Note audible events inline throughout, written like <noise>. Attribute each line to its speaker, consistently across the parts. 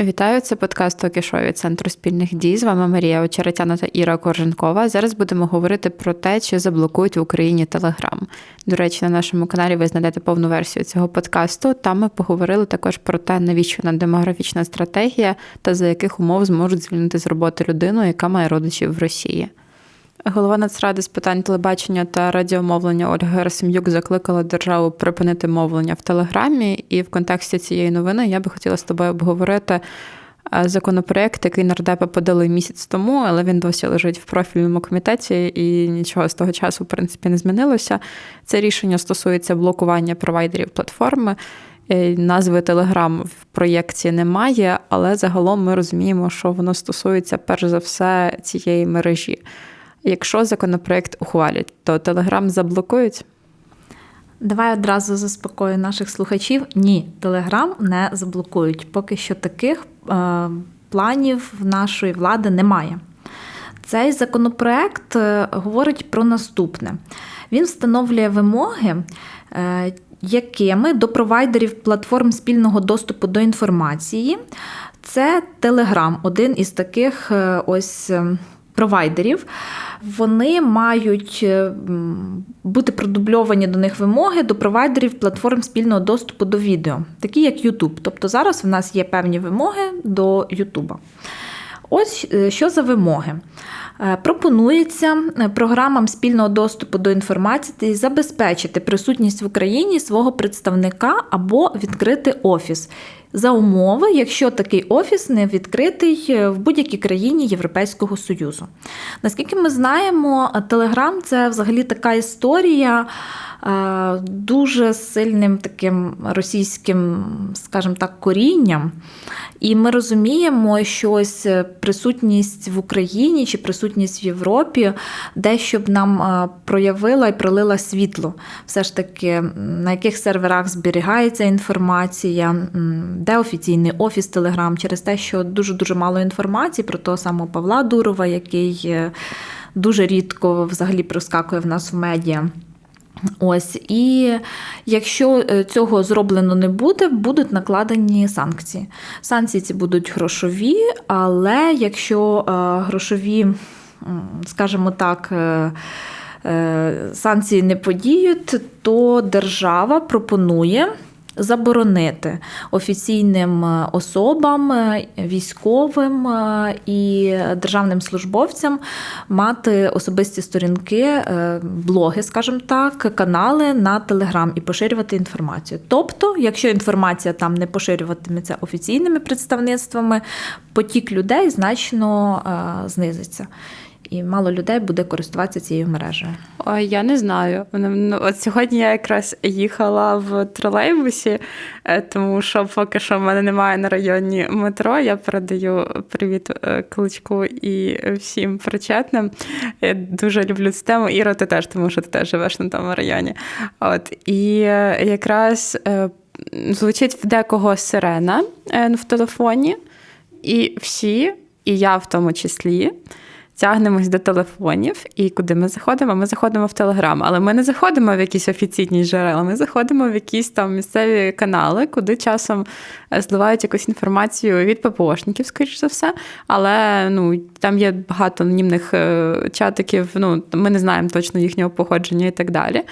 Speaker 1: Вітаю, це подкаст «Токі-шоу» від Центру спільних дій. З вами Марія Очеретяна та Іра Корженкова. Зараз будемо говорити про те, чи заблокують в Україні Телеграм. До речі, на нашому каналі ви знайдете повну версію цього подкасту. Там ми поговорили також про те, навіщо нам демографічна стратегія та за яких умов зможуть звільнити з роботи людину, яка має родичів в Росії. Голова Нацради з питань телебачення та радіомовлення Ольга Герасим'юк закликала державу припинити мовлення в Телеграмі. І в контексті цієї новини я би хотіла з тобою обговорити е, законопроект, який нардепи подали місяць тому, але він досі лежить в профільному комітеті, і нічого з того часу, в принципі, не змінилося. Це рішення стосується блокування провайдерів платформи. Е, назви Телеграм в проєкті немає, але загалом ми розуміємо, що воно стосується перш за все цієї мережі. Якщо законопроект ухвалять, то Телеграм заблокують?
Speaker 2: Давай одразу заспокою наших слухачів. Ні, Телеграм не заблокують. Поки що таких е, планів в нашої влади немає. Цей законопроект е, говорить про наступне: він встановлює вимоги, е, якими до провайдерів платформ спільного доступу до інформації. Це Телеграм, один із таких е, ось. Провайдерів, вони мають е, бути продубльовані до них вимоги до провайдерів платформ спільного доступу до відео, такі як YouTube. Тобто зараз в нас є певні вимоги до YouTube. Ось е, що за вимоги. Е, пропонується програмам спільного доступу до інформації забезпечити присутність в Україні свого представника або відкрити офіс, за умови, якщо такий офіс не відкритий е, в будь-якій країні Європейського Союзу. Наскільки ми знаємо, Телеграм це взагалі така історія. Е, дуже сильним таким російським, скажімо так, корінням. І ми розуміємо, що ось присутність в Україні чи присутність в Європі дещо б нам е, проявила і пролила світло. Все ж таки, на яких серверах зберігається інформація, де офіційний офіс Телеграм, через те, що дуже-дуже мало інформації про того самого Павла Дурова, який е, дуже рідко взагалі проскакує в нас в медіа. Ось, і якщо е, цього зроблено не буде, будуть накладені санкції. Санкції ці будуть грошові, але якщо е, грошові, скажімо так, санкції не подіють, то держава пропонує заборонити офіційним е, особам, е, військовим е, і державним службовцям мати особисті сторінки, блоги, скажімо так, канали на Телеграм і поширювати інформацію. Тобто, якщо інформація там не поширюватиметься офіційними представництвами, потік людей значно знизиться і мало людей буде користуватися цією мережею.
Speaker 1: Ой, я не знаю. Ну, от сьогодні я якраз їхала в тролейбусі, е, тому що поки що в мене немає на районі метро. Я передаю привіт е, кличку і всім причетним. Я дуже люблю цю тему. Іро, ти теж, тому що ти теж живеш на тому районі. От і е, якраз звучить в декого сирена в телефоні, і всі, і я в тому числі тягнемось до телефонів, і куди ми заходимо? Ми заходимо в Телеграм, але ми не заходимо в якісь офіційні джерела, ми заходимо в якісь там місцеві канали, куди часом е, зливають якусь інформацію від ППОшників, скоріш за все. Але ну, там є багато анонімних е, чатиків, ну, ми не знаємо точно їхнього походження і так далі.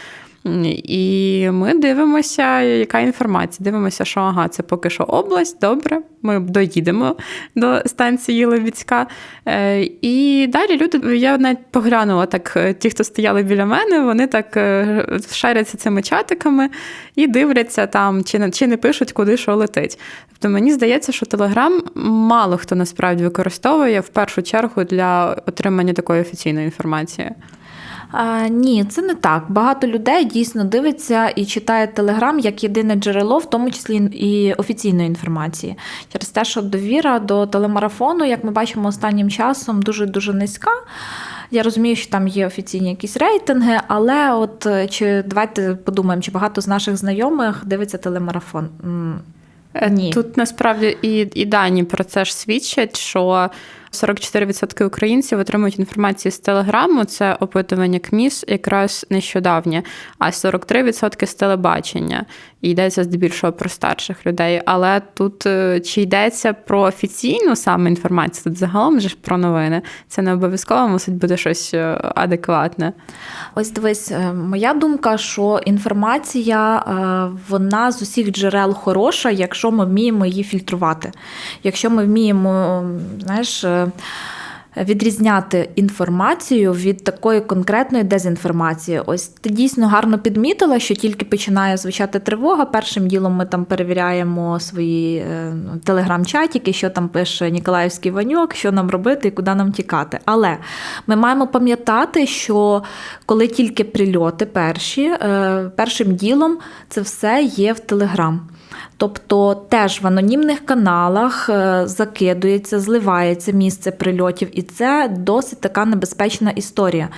Speaker 1: І ми дивимося, яка інформація. Дивимося, що ага, це поки що область, добре, ми доїдемо до станції Левіцька. Е, і далі люди, я навіть поглянула так, е, ті, хто стояли біля мене, вони так е, шаряться цими чатиками і дивляться там, чи чи не пишуть, куди що летить. Тобто мені здається, що Телеграм мало хто насправді використовує в першу чергу для отримання такої офіційної інформації.
Speaker 2: А, Ні, це не так. Багато людей дійсно дивиться і читає Телеграм як єдине джерело, в тому числі і офіційної інформації. Через те, що довіра до телемарафону, як ми бачимо останнім часом, дуже дуже низька. Я розумію, що там є офіційні якісь рейтинги, але от е, чи давайте подумаємо, чи багато з наших знайомих дивиться телемарафон.
Speaker 1: Е, Ні. Тут насправді і, і дані про це ж свідчать, що. 44% українців отримують інформацію з телеграму. Це опитування КМІС якраз нещодавнє, а 43% з телебачення. І йдеться здебільшого про старших людей. Але тут е, чи йдеться про офіційну саме інформацію? Тут загалом же ж про новини. Це не обов'язково мусить бути щось е, адекватне.
Speaker 2: Ось дивись, е, моя думка, що інформація вона з усіх джерел хороша, якщо ми вміємо її фільтрувати. Якщо ми вміємо, знаєш відрізняти інформацію від такої конкретної дезінформації. Ось ти дійсно гарно підмітила, що тільки починає звучати тривога. Першим ділом ми там перевіряємо свої е, ну, телеграм-чатики, що там пише Ніколаївський Ваньок, що нам робити і куди нам тікати. Але ми маємо пам'ятати, що коли тільки прильоти перші, е, першим ділом це все є в Телеграм. Тобто теж в анонімних каналах е, закидується, зливається місце прильотів, і це досить така небезпечна історія.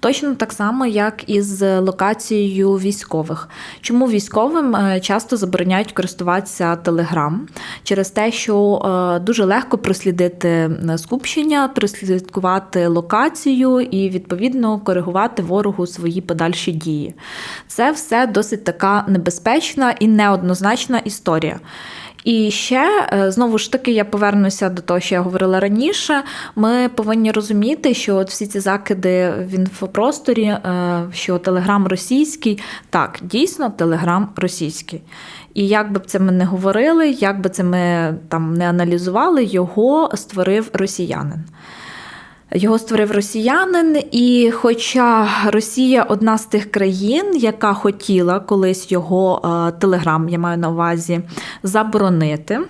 Speaker 2: Точно так само, як і з локацією військових. Чому військовим е, часто забороняють користуватися Телеграм через те, що е, дуже легко прослідити скупчення, прослідкувати локацію і відповідно коригувати ворогу свої подальші дії. Це все досить така небезпечна і неоднозначна історія. І ще е, знову ж таки я повернуся до того, що я говорила раніше. Ми повинні розуміти, що от всі ці закиди в інфопросторі, е, що Телеграм російський, так, дійсно, Телеграм російський. І як би це ми не говорили, як би це ми там не аналізували, його створив росіянин. Його створив росіянин, і хоча Росія одна з тих країн, яка хотіла колись його е, телеграм, я маю на увазі, заборонити.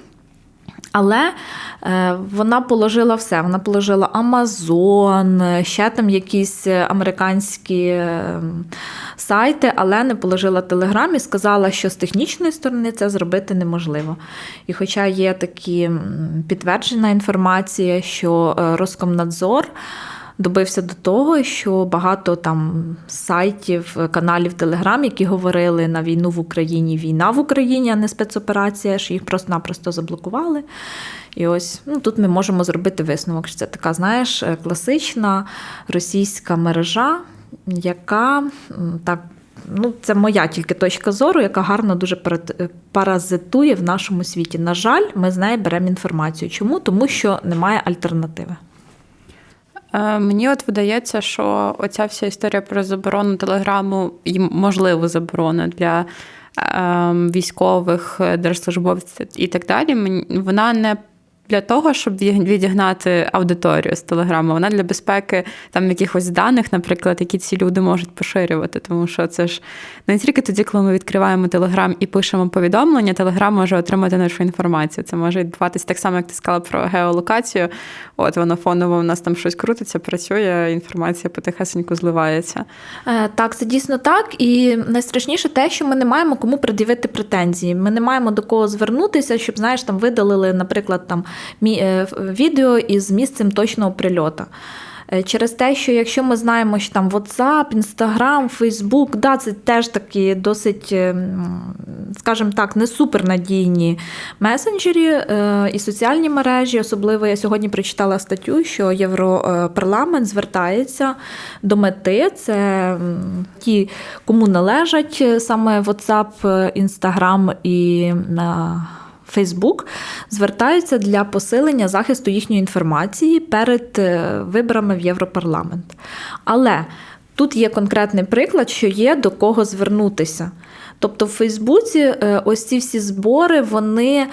Speaker 2: Але е, вона положила все. Вона положила Амазон, ще там якісь американські е, сайти, але не положила Телеграм і сказала, що з технічної сторони це зробити неможливо. І хоча є такі підтверджена інформація, що е, Роскомнадзор добився до того, що багато там сайтів, каналів Телеграм, які говорили на війну в Україні, війна в Україні, а не спецоперація, що їх просто-напросто заблокували. І ось ну, тут ми можемо зробити висновок, що це така, знаєш, класична російська мережа, яка так. Ну, це моя тільки точка зору, яка гарно дуже паразитує в нашому світі. На жаль, ми з неї беремо інформацію. Чому? Тому що немає альтернативи.
Speaker 1: Е, мені от видається, що оця вся історія про заборону телеграму і можливу заборону для ем, військових держслужбовців і так далі, вона не для того, щоб відігнати аудиторію з телеграму. Вона для безпеки там якихось даних, наприклад, які ці люди можуть поширювати. Тому що це ж не тільки тоді, коли ми відкриваємо телеграм і пишемо повідомлення, телеграм може отримати нашу інформацію. Це може відбуватися так само, як ти сказала про геолокацію. От воно фоново у нас там щось крутиться, працює, інформація потихесеньку зливається.
Speaker 2: Е, так, це дійсно так. І найстрашніше те, що ми не маємо кому пред'явити претензії. Ми не маємо до кого звернутися, щоб знаєш, там видалили, наприклад, там відео із місцем точного прильоту. Е, через те, що якщо ми знаємо, що там WhatsApp, Instagram, Facebook, да, це теж такі досить, е, скажімо так, не супернадійні месенджері і соціальні мережі. Особливо я сьогодні прочитала статтю, що Європарламент звертається до мети. Це ті, кому належать саме WhatsApp, Instagram і Фейсбук звертаються для посилення захисту їхньої інформації перед е, виборами в Європарламент. Але тут є конкретний приклад, що є до кого звернутися. Тобто в Фейсбуці е, ось ці всі збори, вони.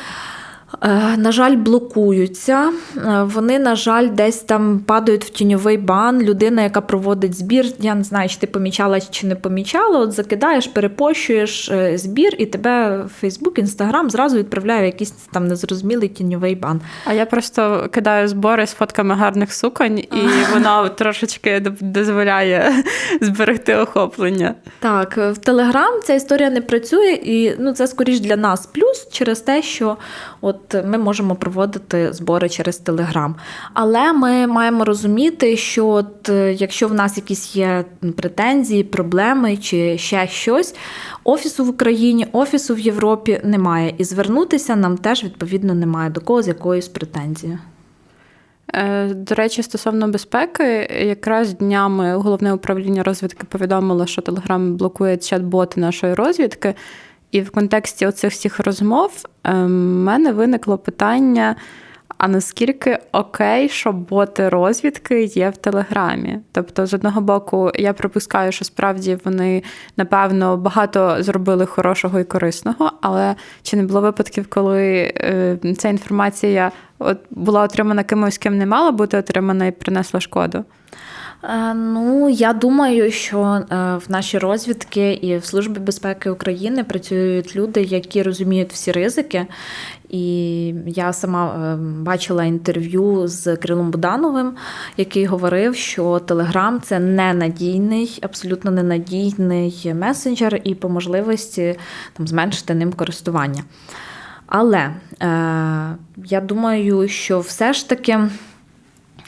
Speaker 2: Е, на жаль, блокуються. Е, вони, на жаль, десь там падають в тіньовий бан. Людина, яка проводить збір, я не знаю, чи ти помічала чи не помічала. От закидаєш, перепощуєш е, збір, і тебе Фейсбук, Інстаграм зразу відправляє в якийсь там незрозумілий тіньовий бан.
Speaker 1: А я просто кидаю збори з фотками гарних суконь, і воно трошечки дозволяє <laughs> зберегти охоплення.
Speaker 2: Так, в Телеграм ця історія не працює, і ну це скоріш для нас плюс через те, що от от ми можемо проводити збори через Телеграм. Але ми маємо розуміти, що от е, якщо в нас якісь є претензії, проблеми чи ще щось, офісу в Україні, офісу в Європі немає. І звернутися нам теж відповідно немає до кого з якоюсь претензією.
Speaker 1: Е, До речі, стосовно безпеки, якраз днями головне управління розвідки повідомило, що Телеграм блокує чат-боти нашої розвідки. І в контексті оцих всіх розмов в мене виникло питання: а наскільки окей, що боти розвідки є в Телеграмі? Тобто, з одного боку, я припускаю, що справді вони напевно багато зробили хорошого і корисного, але чи не було випадків, коли е, ця інформація от була отримана кимось, ким не мала бути отримана і принесла шкоду?
Speaker 2: Е, Ну, я думаю, що е, в нашій розвідки і в Службі безпеки України працюють люди, які розуміють всі ризики. І я сама е, бачила інтерв'ю з Кирилом Будановим, який говорив, що Телеграм це ненадійний, абсолютно ненадійний месенджер, і по можливості там зменшити ним користування. Але е, я думаю, що все ж таки.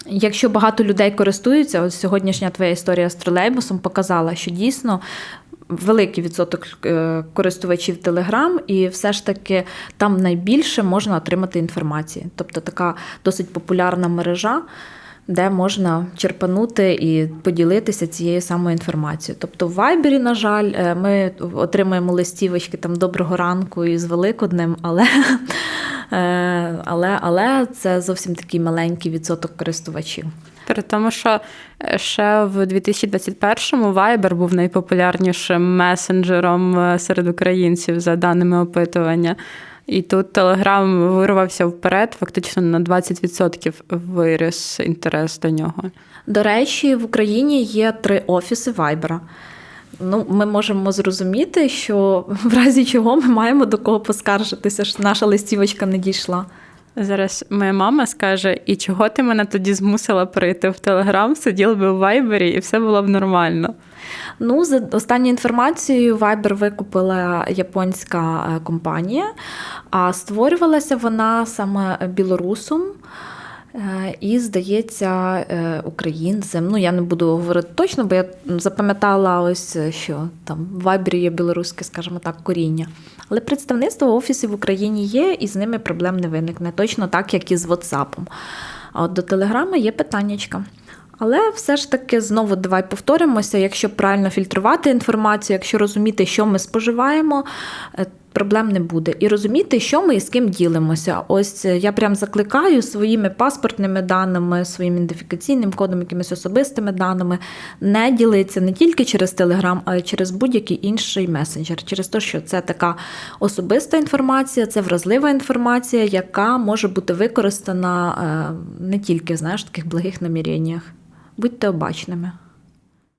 Speaker 2: Якщо багато людей користуються, ось сьогоднішня твоя історія з тролейбусом показала, що дійсно великий відсоток е, користувачів Телеграм, і все ж таки там найбільше можна отримати інформації. Тобто така досить популярна мережа, де можна черпанути і поділитися цією самою інформацією. Тобто в Вайбері, на жаль, е, ми отримуємо листівочки там доброго ранку і з Великоднем, але. <laughs> Е, Але, але це зовсім такий маленький відсоток користувачів.
Speaker 1: При тому, що е, ще в 2021-му Viber був найпопулярнішим месенджером серед українців за даними опитування. І тут Телеграм вирвався вперед, фактично на 20% виріс інтерес до нього.
Speaker 2: До речі, в Україні є три офіси Вайбера. Ну, ми можемо зрозуміти, що <laughs> в разі чого ми маємо до кого поскаржитися, що наша листівочка не дійшла.
Speaker 1: Зараз моя мама скаже: і чого ти мене тоді змусила прийти в Телеграм, сиділа би в Вайбері, і все було б нормально.
Speaker 2: Ну, за останньою інформацією, Viber викупила японська е, компанія, а створювалася вона саме білорусом. Е, І, здається, е, українцем. Ну, я не буду говорити точно, бо я запам'ятала ось, е, що там в Вайбері є білоруське, скажімо так, коріння. Але представництво офісів в Україні є, і з ними проблем не виникне. Точно так, як і з WhatsApp. А от до Телеграма є питаннячка. Але все ж таки знову давай повторимося, якщо правильно фільтрувати інформацію, якщо розуміти, що ми споживаємо, проблем не буде. І розуміти, що ми і з ким ділимося. Ось е, я прям закликаю своїми паспортними даними, своїм ідентифікаційним кодом, якимись особистими даними, не ділитися не тільки через Телеграм, а й через будь-який інший месенджер. Через те, що це така особиста інформація, це вразлива інформація, яка може бути використана е, не тільки знаєш, в таких благих наміреннях. Будьте обачними.